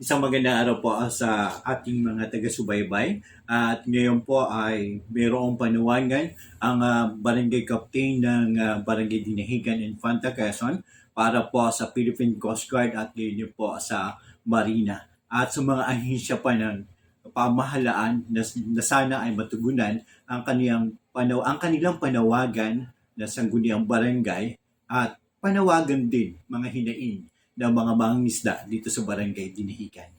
Isang magandang araw po sa ating mga taga-subaybay. At ngayon po ay mayroong panawagan ang ah, barangay captain ng ah, barangay Dinahigan Infanta Quezon para po sa Philippine Coast Guard at ngayon po sa Marina. At sa mga ahensya pa ng pamahalaan na, na sana ay matugunan ang kanilang panaw ang kanilang panawagan na sangguniang barangay at panawagan din mga hinaing ng mga mangingisda dito sa barangay Dinahigan.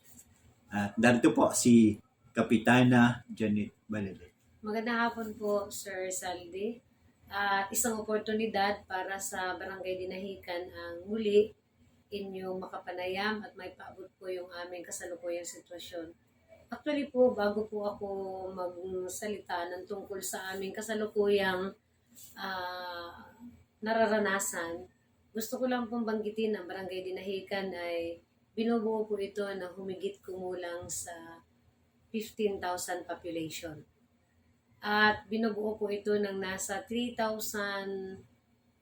At darito po si Kapitana Janet Balalet. Magandang hapon po, Sir Saldi. At isang oportunidad para sa Barangay Dinahican ang muli inyong makapanayam at may paabot po yung aming kasalukuyang sitwasyon. Actually po, bago po ako magsalita ng tungkol sa aming kasalukuyang ah, nararanasan, gusto ko lang pong banggitin ang Barangay Dinahican ay binubuo po ito na humigit kumulang sa 15,000 population. At binubuo po ito ng nasa 3,000,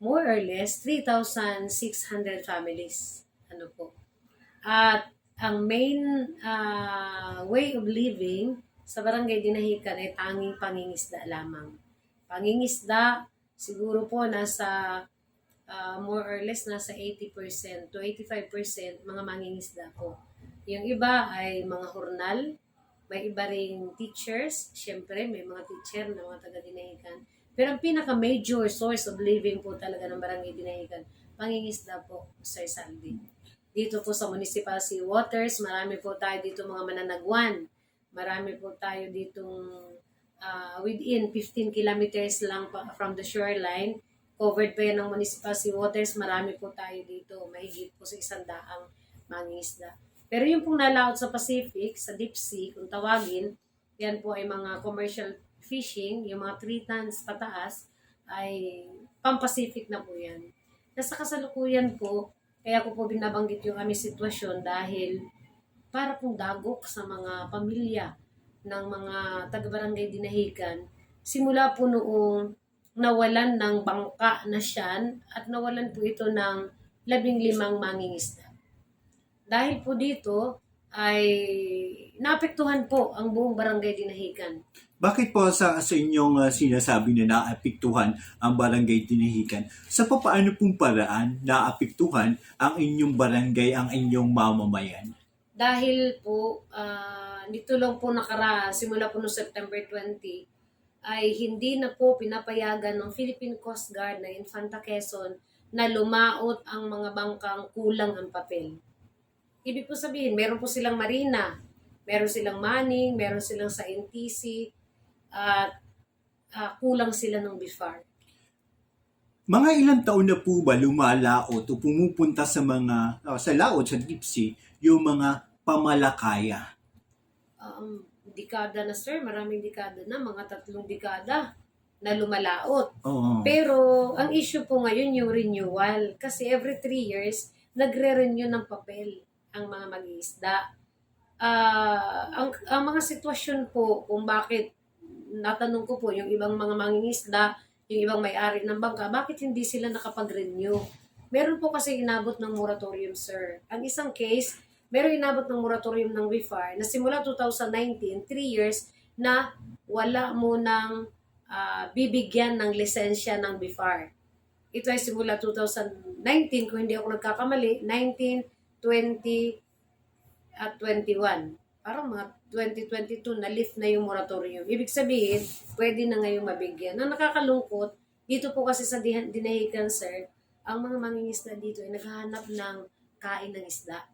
more or less, 3,600 families. Ano po. At ang main ah, way of living sa barangay Dinahican ay tanging pangingisda lamang. Pangingisda, siguro po nasa ah, more or less nasa 80% to 85% mga mangingisda po. Yung iba ay mga hurnal, may iba ring teachers, syempre may mga teacher na mga taga Dinahican. Pero ang pinaka-major source of living po talaga ng barangay Dinahican, pangingisda po, Sir Sandy. Dito po sa Municipal Sea Waters, marami po tayo dito mga mananagwan. Marami po tayo ditong ah, within 15 kilometers lang pa- from the shoreline. Covered pa yan ng Municipal Sea Waters. Marami po tayo dito. Mahigit po sa isang daang mangingisda. Pero yung pong nalaot sa Pacific, sa deep sea, kung tawagin, yan po ay mga commercial fishing, yung mga 3 tons pataas, ay pang-Pacific na po yan. Nasa kasalukuyan po, kaya ko po binabanggit yung aming sitwasyon dahil para pong dagok sa mga pamilya ng mga taga-barangay Dinahican, simula po noong nawalan ng bangka na siyan at nawalan po ito ng labing limang mangingisda. Dahil po dito ay naapektuhan po ang buong barangay Dinahican. Bakit po sa, sa inyong ah, sinasabi na naapektuhan ang barangay Dinahigan? Sa papaano pong paraan naapektuhan ang inyong barangay, ang inyong mamamayan? Dahil po, ah, dito lang po nakara, simula po noong September 20, ay hindi na po pinapayagan ng Philippine Coast Guard na Infanta Quezon na lumaot ang mga bangkang kulang ang papel. Ibig po sabihin, meron po silang marina, meron silang manning, meron silang sa NTC, at ah, kulang sila ng BIFAR. Mga ilang taon na po ba lumalaot o pumupunta sa mga, ah, sa laot, sa deep sea, yung mga pamalakaya? Um, dekada na sir, maraming dekada na, mga tatlong dekada na lumalaot. Oo. Pero ang issue po ngayon yung renewal. Kasi every three years, nagre-renew ng papel ang mga mag-iisda. Ah, ang, ang mga sitwasyon po kung bakit natanong ko po yung ibang mga mangingisda, yung ibang may-ari ng bangka, bakit hindi sila nakapag-renew? Meron po kasi inabot ng moratorium, sir. Ang isang case, meron inabot ng moratorium ng WIFAR na simula 2019, 3 years, na wala mo ng ah, bibigyan ng lisensya ng BIFAR. Ito ay simula 2019, kung hindi ako nagkakamali, 19, 20, at 21. Parang mga 2022 na lift na yung moratorium. Ibig sabihin, pwede na ngayong mabigyan. Ang nakakalungkot, dito po kasi sa Dinahican, sir, ang mga mangingisda dito ay naghahanap ng kain ng isda.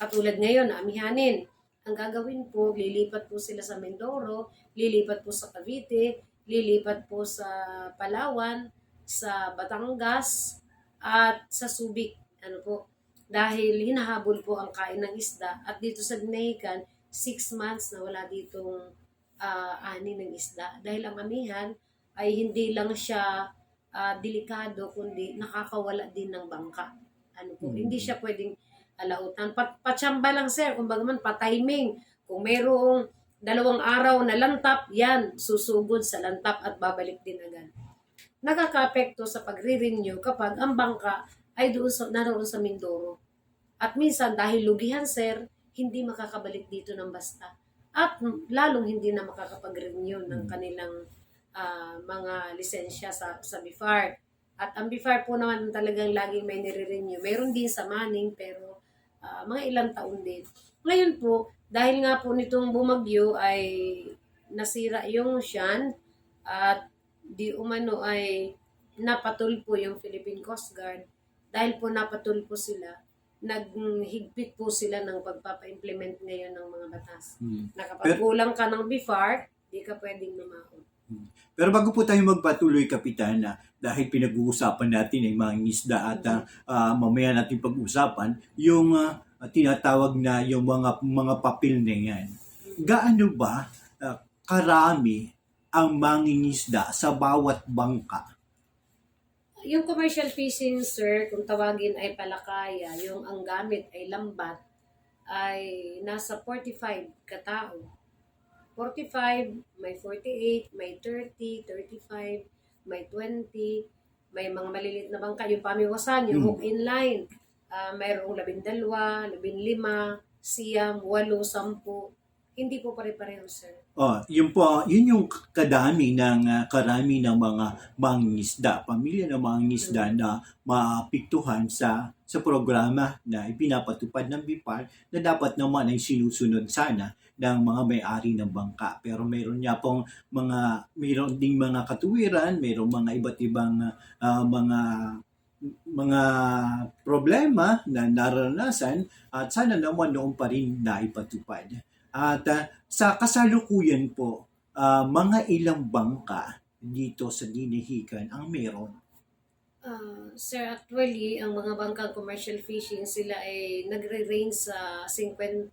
Katulad ngayon, amihanin. Ang gagawin po, lilipat po sila sa Mindoro, lilipat po sa Cavite, lilipat po sa Palawan, sa Batangas, at sa Subic. Ano po, dahil hinahabol po ang kain ng isda at dito sa Dinahican, six months na wala ditong ah, ani ng isda. Dahil ang amihan ay hindi lang siya ah, delikado, kundi nakakawala din ng bangka. Ano po, Mm. hindi siya pwedeng alautan. Pat patsamba lang sir, kumbaga man pa-timing. Kung mayroong dalawang araw na lantap, yan, susugod sa lantap at babalik din agad. Nakaka-apekto sa pagre-renew kapag ang bangka ay doon sa, naroon sa Mindoro. At minsan, dahil lugihan, sir, hindi makakabalik dito ng basta. At lalong hindi na makakapag-renew ng Mm. kanilang ah, mga lisensya sa, sa BIFAR. At ang BIFAR po naman talagang laging may nire-renew. Meron din sa Manning pero ah, mga ilang taon din. Ngayon po, dahil nga po nitong bumagyo ay nasira yung Shan at di umano ay napatol po yung Philippine Coast Guard. Dahil po napatol po sila, naghigpit po sila ng pagpapa-implement ngayon ng mga batas. Hmm. Na kapag kulang ka ng BIFAR, di ka pwedeng lumaon. Pero bago po tayo magpatuloy, Kapitan, na dahil pinag-uusapan natin ay mga isda at ah, mamaya natin pag-usapan, yung ah, tinatawag na yung mga mga papel na yan. Gaano ba ah, karami ang mangingisda sa bawat bangka? Yung commercial fishing, sir, kung tawagin ay palakaya, yung ang gamit ay lambat, ay nasa 45 katao. 45, may 48, may 30, 35, may 20, may mga maliliit na bangka, yung pamiwasan, yung Hmm. hook in line, ah mayroong labindalwa, labinlima, siyam, walo, sampu. Hindi po pare-pareho, sir. Oh, yun po, yun yung kadami ng ah, karami ng mga mangingisda, pamilya ng mangingisda na maapektuhan sa sa programa na ipinapatupad ng BIPAR na dapat naman ay sinusunod sana ng mga may-ari ng bangka. Pero meron niya pong mga mayroon ding mga katuwiran, mayroong mga iba't ibang ah, mga mga problema na naranasan at sana naman noon pa rin naipatupad. At ah, sa kasalukuyan po, ah, mga ilang bangka dito sa Dinahican ang meron. Ah, sir, actually, ang mga bangkang commercial fishing, sila ay nagre-range sa 50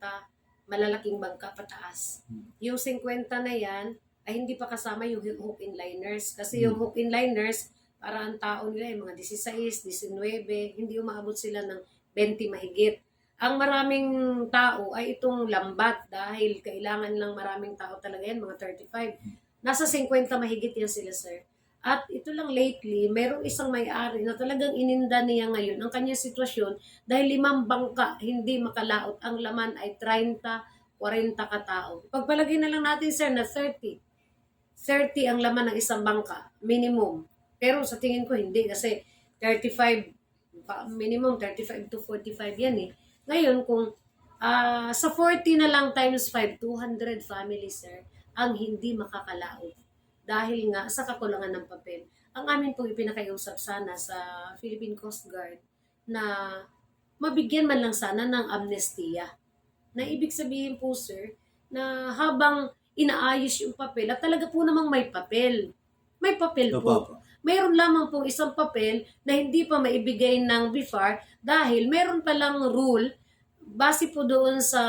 malalaking bangka pataas. Hmm. Yung 50 na yan, ay hindi pa kasama yung hook in liners. Kasi Hmm. yung hook in liners, para ang tao nila ay mga 16, 19, hindi umaabot sila ng 20 mahigit. Ang maraming tao ay itong lambat dahil kailangan lang maraming tao talaga yan, mga 35. Nasa 50 mahigit yan sila, sir. At ito lang lately, merong isang may-ari na talagang ininda niya ngayon ang kanyang sitwasyon dahil limang bangka hindi makalaot. Ang laman ay 30, 40 katao. Pagpalagay na lang natin, sir, na 30. 30 ang laman ng isang bangka, minimum. Pero sa tingin ko hindi kasi 35, pa- minimum 35 to 45 yan eh. Ngayon, kung ah, sa 40 na lang times 5, 200 families, sir, ang hindi makakalaot dahil nga sa kakulangan ng papel. Ang amin pong ipinakausap sana sa Philippine Coast Guard na mabigyan man lang sana ng amnestiya. Na ibig sabihin po, sir, na habang inaayos yung papel, at talaga po namang may papel. May papel po. pa po. Mayroon lamang pong isang papel na hindi pa maibigay ng BIFAR dahil meron palang rule base po doon sa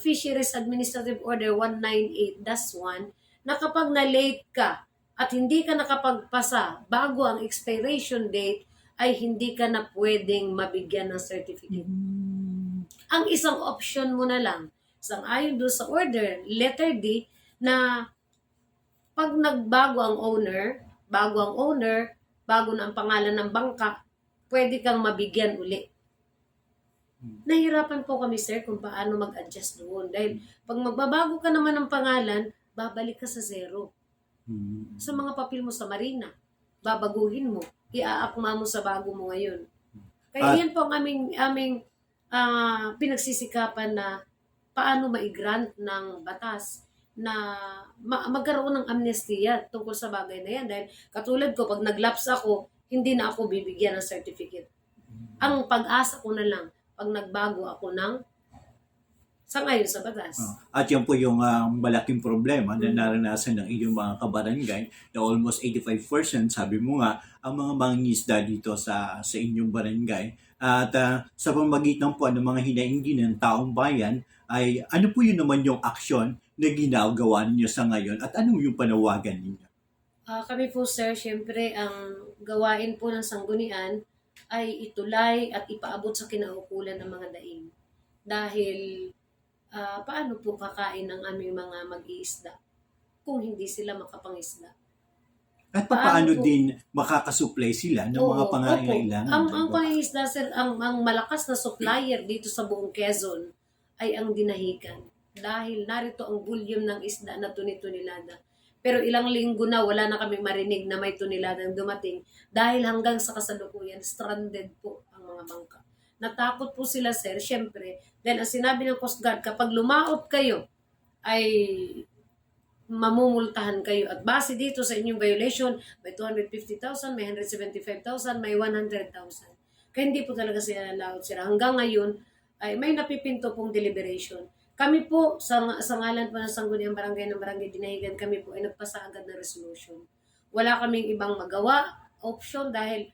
Fisheries Administrative Order 198-1 na kapag na-late ka at hindi ka nakapagpasa bago ang expiration date ay hindi ka na pwedeng mabigyan ng certificate. Ang isang option mo na lang, sang ayon doon sa order, letter D, na pag nagbago ang owner, bago ang owner, bago na ang pangalan ng bangka, pwede kang mabigyan uli. Nahirapan po kami, sir, kung paano mag-adjust doon. Dahil pag magbabago ka naman ng pangalan, babalik ka sa zero. Hmm. Sa mga papel mo sa marina, babaguhin mo, iaakma mo sa bago mo ngayon. Kaya At- yan po ang aming, aming ah, pinagsisikapan na paano ma-grant ng batas na ma- magkaroon ng amnestiya tungkol sa bagay na yan. Dahil katulad ko, pag naglaps ako, hindi na ako bibigyan ng certificate. Ang pag-asa ko na lang, pag nagbago ako ng sangayon sa batas. Ah, At yan po yung ah, malaking problema na Mm. naranasan ng inyong mga kabarangay na almost 85% sabi mo nga ang mga mangingisda dito sa sa inyong barangay at ah, sa pamagitan po ng mga hinaingin ng taong bayan ay ano po yun naman yung aksyon na ginagawa ninyo sa ngayon at ano yung panawagan ninyo? Ah, kami po sir, syempre ang gawain po ng sanggunian ay itulay at ipaabot sa kinaukulan ng mga daing. Dahil ah, paano po kakain ng aming mga mag-iisda kung hindi sila makapangisda? At Paano paano po? din makakasupply sila ng mga Oo, pangangailangan? opo. Ang, ang pangingisda sir, ang, ang malakas na supplier dito sa buong Quezon ay ang dinahikan. Dahil narito ang volume ng isda na tuni-tunilada. Pero ilang linggo na wala na kami marinig na may tuniladang dumating dahil hanggang sa kasalukuyan, stranded po ang mga bangka. Natakot po sila, sir, syempre. Then, ang sinabi ng Coast Guard, kapag lumaot kayo, ay mamumultahan kayo. At base dito sa inyong violation, may 250,000, may 175,000, may 100,000. Kaya hindi po talaga sila allowed sila. Hanggang ngayon, ay may napipinto pong deliberation. Kami po, sa, sa ngalan po ng Sangguniang Barangay ng Barangay Dinahigan, kami po ay nagpasa agad na resolution. Wala kaming ibang magawa, option, dahil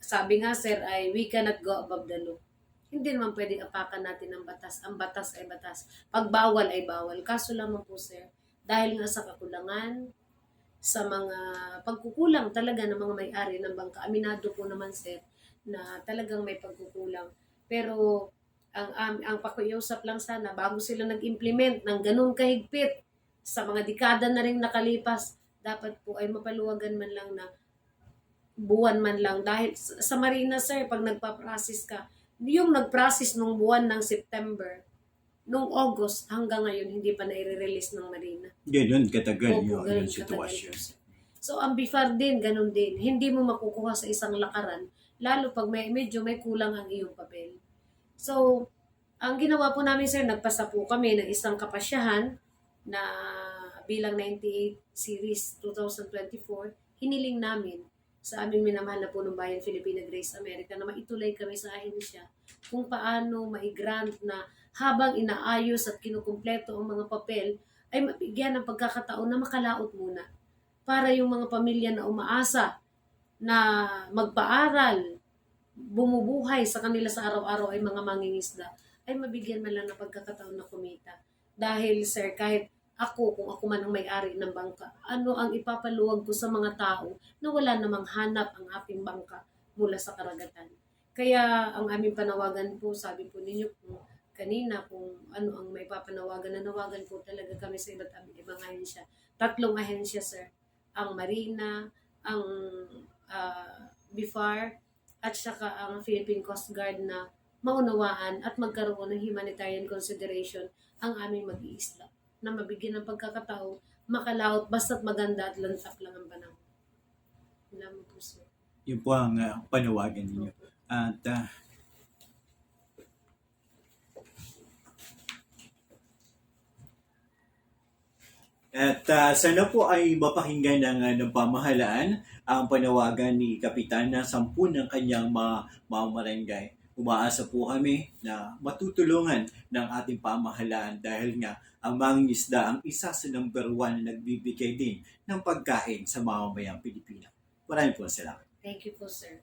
sabi nga sir ay we cannot go above the law. Hindi naman pwedeng apakan natin ang batas. Ang batas ay batas. Pag bawal ay bawal. Kaso lamang po sir, dahil nga sa kakulangan, sa mga pagkukulang talaga ng mga may-ari ng bangka. Aminado po naman sir na talagang may pagkukulang. Pero ang ang, ang pakiusap lang sana bago sila nag-implement ng ganun kahigpit sa mga dekada na rin nakalipas, dapat po ay mapaluwagan man lang na buwan man lang dahil sa Marina sir pag nagpa-process ka yung nag-process nung buwan ng September nung August hanggang ngayon hindi pa na-release ng Marina. Ganun katagal Opo, yung, ganun yung sitwasyon. So, ang BIFAR din, ganun din. Hindi mo makukuha sa isang lakaran, lalo pag may, medyo may kulang ang iyong papel. So, ang ginawa po namin, sir, nagpasa po kami ng isang kapasyahan na bilang 98 Series 2024, hiniling namin sa aming minamahal na punong bayan Filipina Grace America na maituloy kami sa ahensya kung paano maigrant na habang inaayos at kinukumpleto ang mga papel ay mabigyan ng pagkakataon na makalaot muna para yung mga pamilya na umaasa na magpaaral, bumubuhay sa kanila sa araw-araw ay mga mangingisda, ay mabigyan man lang ng pagkakataon na kumita. Dahil sir, kahit ako, kung ako man ang may-ari ng bangka, ano ang ipapaluwag ko sa mga tao na wala namang hanap ang aking bangka mula sa karagatan. Kaya ang aming panawagan po, sabi po ninyo po kanina kung ano ang may papanawagan, nanawagan po talaga kami sa iba't ibang ahensya. Tatlong ahensya, sir. Ang Marina, ang ah, BIFAR, at saka ang Philippine Coast Guard na maunawaan at magkaroon ng humanitarian consideration ang aming mag-iisla na mabigyan ng pagkakataon makalaot basta't maganda at lantak lang ang panahon. Salamat po, sir. Yun po ang ah, panawagan ninyo. At ah, At ah, sana po ay mapakinggan ng, ah, ng pamahalaan ang panawagan ni Kapitan na sampu ng kanyang mga, mga. Umaasa po kami na matutulungan ng ating pamahalaan dahil nga ang mangingisda ang isa sa number one na nagbibigay din ng pagkain sa mamamayang Pilipino. Maraming po salamat. Thank you po, sir.